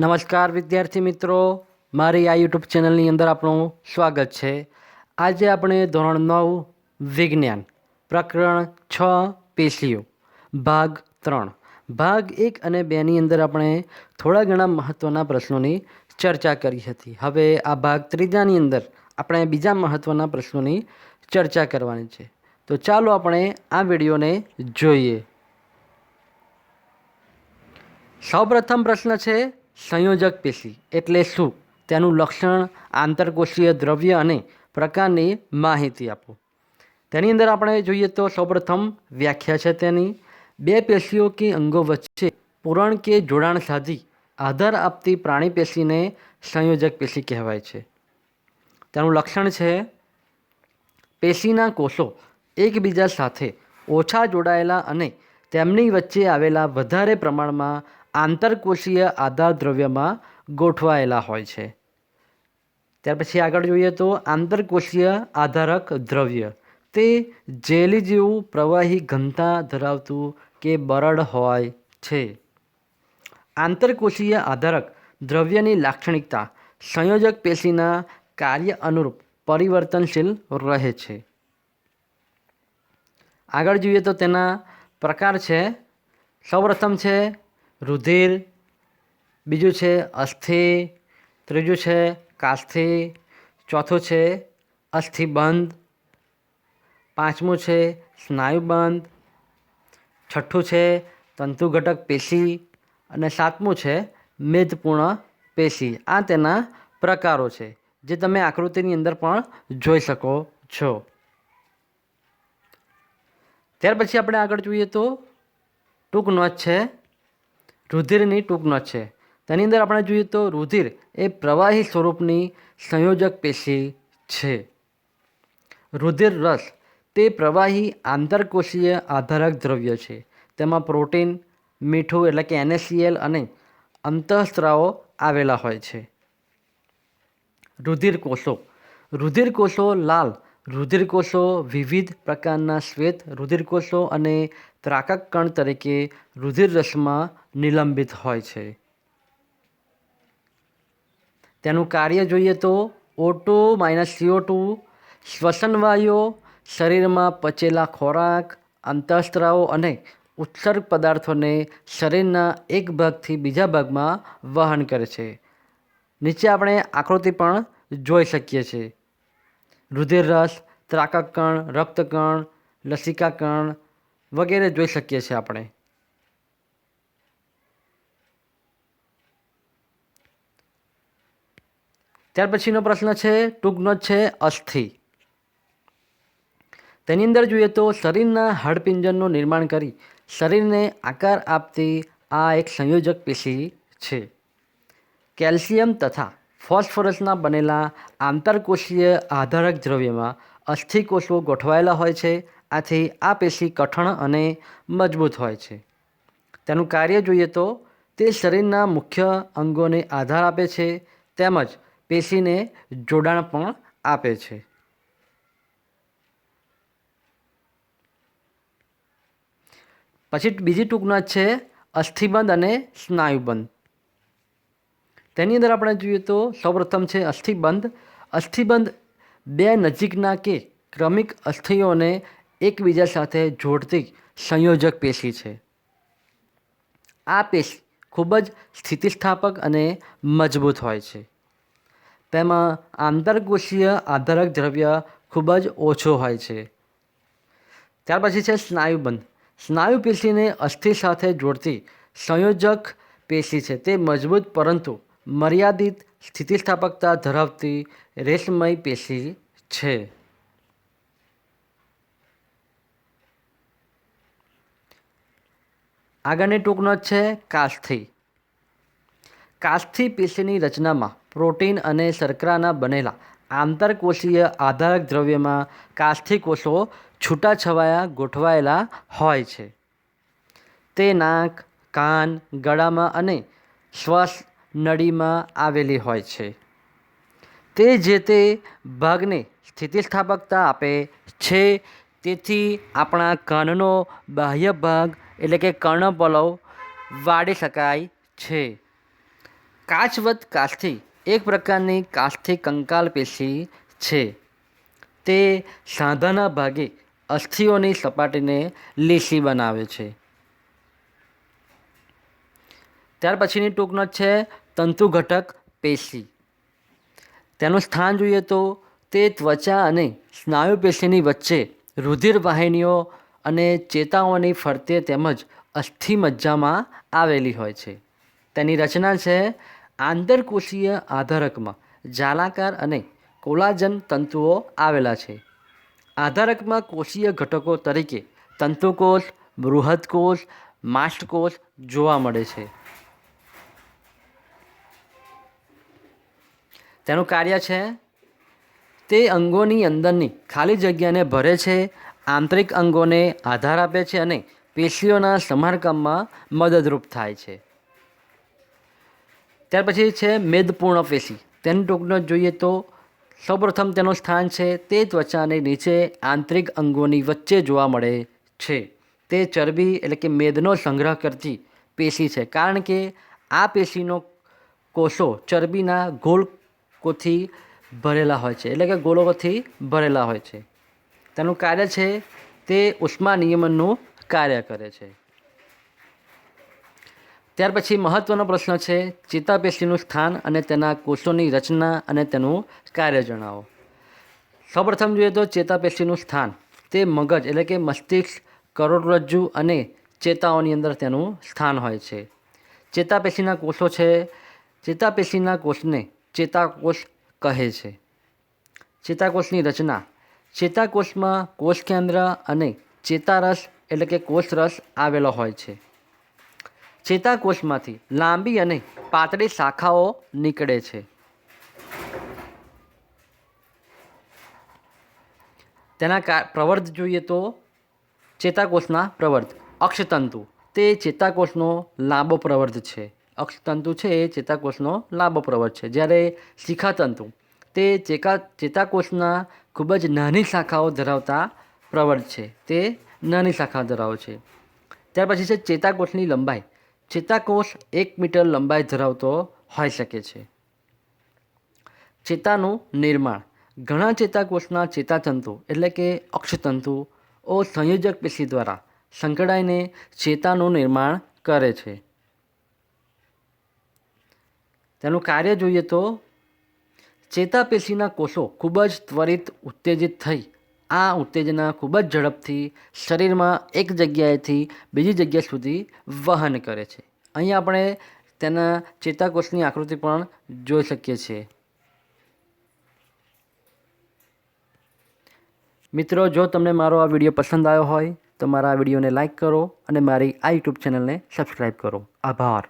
નમસ્કાર વિદ્યાર્થી મિત્રો. મારી આ યુટ્યુબ ચેનલની અંદર આપણું સ્વાગત છે. આજે આપણે ધોરણ નવ, વિજ્ઞાન, પ્રકરણ છ, પેશીઓ, ભાગ ત્રણ. ભાગ એક અને બેની અંદર આપણે થોડા ઘણા મહત્ત્વના પ્રશ્નોની ચર્ચા કરી હતી. હવે આ ભાગ ત્રીજાની અંદર આપણે બીજા મહત્ત્વના પ્રશ્નોની ચર્ચા કરવાની છે. તો ચાલો આપણે આ વિડીયોને જોઈએ. સૌપ્રથમ પ્રશ્ન છે સંયોજક પેશી એટલે શું? તેનું લક્ષણ, આંતરકોષીય દ્રવ્ય અને પ્રકારની માહિતી આપો. તેની અંદર આપણે જોઈએ તો સૌપ્રથમ વ્યાખ્યા છે તેની. બે પેશીઓ કે અંગો વચ્ચે પૂરણ કે જોડાણ સાધી આધાર આપતી પ્રાણી પેશીને સંયોજક પેશી કહેવાય છે. તેનું લક્ષણ છે પેશીના કોષો એકબીજા સાથે ઓછા જોડાયેલા અને તેમની વચ્ચે આવેલા વધારે પ્રમાણમાં આંતરકોષીય આધાર દ્રવ્યમાં ગોઠવાયેલા હોય છે. ત્યાર પછી આગળ જોઈએ તો આંતરકોષીય આધારક દ્રવ્ય. તે જેલી જેવું પ્રવાહી ઘનતા ધરાવતું કે બરડ હોય છે. આંતરકોષીય આધારક દ્રવ્યની લાક્ષણિકતા સંયોજક પેશીના કાર્ય અનુરૂપ પરિવર્તનશીલ રહે છે. આગળ જોઈએ તો તેના પ્રકાર છે. સૌપ્રથમ છે રુધિર, બીજું છે અસ્થિ, ત્રીજું છે કાસ્થિ ચોથું છે અસ્થિબંધ, પાંચમું છે સ્નાયુબંધ, છઠ્ઠું છે તંતુ ઘટક પેશી અને સાતમું છે મેદપૂર્ણ પેશી. આ તેના પ્રકારો છે, જે તમે આકૃતિની અંદર પણ જોઈ શકો છો. ત્યાર પછી આપણે આગળ જોઈએ તો ટૂંક નોંધ છે રુધિરની ટૂંકનો છે. તેની અંદર આપણે જોઈએ તો રુધિર એ પ્રવાહી સ્વરૂપની સંયોજક પેશી છે. રુધિર રસ તે પ્રવાહી આંતરકોષીય આધારક દ્રવ્ય છે. તેમાં પ્રોટીન, મીઠું એટલે કે એનએસીએલ અને અંતઃસ્ત્રાવો આવેલા હોય છે. રુધિર કોષો રુધિર કોષો લાલ રુધિર કોષો વિવિધ પ્રકારના શ્વેત રુધિરકોષો અને ત્રાકક કણ તરીકે રુધિર રસમાં નિલંબિત હોય છે. તેનું કાર્ય જોઈએ તો O two minus C O two શ્વસનવાયુઓ, શરીરમાં પચેલા ખોરાક, અંતઃસ્ત્રાવો અને ઉત્સર્ગ પદાર્થોને શરીરના એક ભાગથી બીજા ભાગમાં વહન કરે છે. નીચે આપણે આકૃતિ પણ જોઈ શકીએ છીએ. રુધિર રસ ત્રાકક કણ રક્તકણ લસિકા કણ વગેરે જોઈ શકીએ છીએ આપણે. ત્યાર પછીનો પ્રશ્ન છે, ટૂંકનો છે, અસ્થિ. તેની અંદર જોઈએ તો શરીરના હાડપિંજરનું નિર્માણ કરી શરીરને આકાર આપતી આ એક સંયોજક પેશી છે. કેલ્શિયમ તથા ફોસ્ફરસના બનેલા આંતરકોષીય આધારક દ્રવ્યમાં અસ્થિકોષો ગોઠવાયેલા હોય છે. આથી આ પેશી કઠણ અને મજબૂત હોય છે. તેનું કાર્ય જોઈએ તો તે શરીરના મુખ્ય અંગોને આધાર આપે છે, તેમજ પેશીને જોડાણ પણ આપે છે. પછી બીજી ટૂંકના છે અસ્થિબંધ અને સ્નાયુબંધ. તેની અંદર આપણે જોઈએ તો સૌપ્રથમ છે અસ્થિબંધ. અસ્થિબંધ બે નજીકના કે ક્રમિક અસ્થિઓને એકબીજા સાથે જોડતી સંયોજક પેશી છે. આ પેશી ખૂબ જ સ્થિતિસ્થાપક અને મજબૂત હોય છે. તેમાં આંતરકોષીય આધારક દ્રવ્ય ખૂબ જ ઓછો હોય છે. ત્યાર પછી છે સ્નાયુબંધ. સ્નાયુ પેશીને અસ્થિ સાથે જોડતી સંયોજક પેશી છે. તે મજબૂત પરંતુ મર્યાદિત સ્થિતિસ્થાપકતા ધરાવતી રેશમય પેશી છે. આગળની ટૂંકનો છે કાસ્થિ. કાસ્થિ પેશીની રચનામાં પ્રોટીન અને શર્કરાના બનેલા આંતરકોષીય આધારક દ્રવ્યમાં કાસ્થિ કોષો છૂટાછવાયા ગોઠવાયેલા હોય છે. તે નાક, કાન, ગળામાં અને શ્વાસ નળીમાં આવેલી હોય છે. તે જે તે ભાગને સ્થિતિસ્થાપકતા આપે છે, તેથી આપણા કાનનો બાહ્ય ભાગ એટલે કે કર્ણપલવ વાળી શકાય છે. કાચવત કાસ્થિ એક પ્રકારની કાસ્થિ કંકાલ પેશી છે. તે સાંધાના ભાગે અસ્થિઓની સપાટીને લીસી બનાવે છે. ત્યાર પછીની ટૂંકનો છે તંતુ ઘટક પેશી. તેનું સ્થાન જોઈએ તો તે ત્વચા અને સ્નાયુ પેશીની વચ્ચે રુધિર વાહિનીઓ અને ચેતાઓની ફરતે તેમજ અસ્થિ મજ્જામાં આવેલી હોય છે. તેની રચના છે આંતરકોષીય આધારકમાં. જાલાકાર અને કોલાજન તંતુઓ આવેલા છે. આધારકમાં કોષીય ઘટકો તરીકે તંતુકોષ, બૃહદકોષ, માસ્ટકોષ જોવા મળે છે. તેનું કાર્ય છે? તે અંગોની અંદરની ખાલી જગ્યાને ભરે છે, આંતરિક અંગોને આધાર આપે છે અને પેશીઓના સમારકામમાં મદદરૂપ થાય છે. ત્યાર પછી છે મેદપૂર્ણ પેશી. તેની ટૂંકનો જોઈએ તો સૌપ્રથમ તેનું સ્થાન છે તે ત્વચાની નીચે આંતરિક અંગોની વચ્ચે જોવા મળે છે. તે ચરબી એટલે કે મેદનો સંગ્રહ કરતી પેશી છે. કારણ કે આ પેશીનો કોષો ચરબીના ગોળકોથી ભરેલા હોય છે. એટલે કે ગોળકોથી ભરેલા હોય છે. તેનું કાર્ય છે તે ઉષ્મા નિયમનનું કાર્ય કરે છે. ત્યાર પછી મહત્ત્વનો પ્રશ્ન છે ચેતાપેશીનું સ્થાન અને તેના કોષોની રચના અને તેનું કાર્ય જણાવો. સૌપ્રથમ જોઈએ તો ચેતાપેશીનું સ્થાન. તે મગજ એટલે કે મસ્તિષ્ક, કરોડરજ્જુ અને ચેતાઓની અંદર તેનું સ્થાન હોય છે. ચેતાપેશીના કોષો છે. ચેતાપેશીના કોષને ચેતાકોષ કહે છે. ચેતાકોષની રચના. ચેતાકોષમાં કોષ કેન્દ્ર અને ચેતારસ એટલે કે કોષરસ આવેલો હોય છે. ચેતાકોષમાંથી લાંબી અને પાતળી શાખાઓ નીકળે છે. તેના પ્રવર્ત જોઈએ તો ચેતાકોષના પ્રવર્ત. અક્ષતંતુ. તે ચેતાકોષનો લાંબો પ્રવર્ત છે. અક્ષતંતુ છે એ ચેતાકોષનો લાંબો પ્રવર્ત છે. જ્યારે શિખાતંતુ, તે ચેકા, ચેતાકોષના ખૂબ જ નાની શાખાઓ ધરાવતા પ્રવર છે. તે નાની શાખા ધરાવે છે. ત્યાર પછી છે ચેતાકોષની લંબાઈ. ચેતાકોષ એક મીટર લંબાઈ ધરાવતો હોઈ શકે છે. ચેતાનું નિર્માણ. ઘણા ચેતાકોષના ચેતાતંતુ, એટલે કે અક્ષતંતુઓ સંયોજક પેશી દ્વારા સંકળાઈને ચેતાનું નિર્માણ કરે છે. તેનું કાર્ય જોઈએ તો ચેતાપેશીના કોષો ખૂબ જ ત્વરિત, ઉત્તેજિત થઈ. આ ઉત્તેજના ખૂબ જ ઝડપથી શરીરમાં એક જગ્યાએથી બીજી જગ્યા સુધી વહન કરે છે. અહીં આપણે તેના ચેતાકોષની આકૃતિ પણ જોઈ શકીએ છીએ. મિત્રો, જો તમને મારો આ વીડિયો પસંદ આવ્યો હોય, તો મારા આ વિડીયોને લાઇક કરો અને મારી આ યુટ્યુબ ચેનલને સબસ્ક્રાઈબ કરો. આભાર.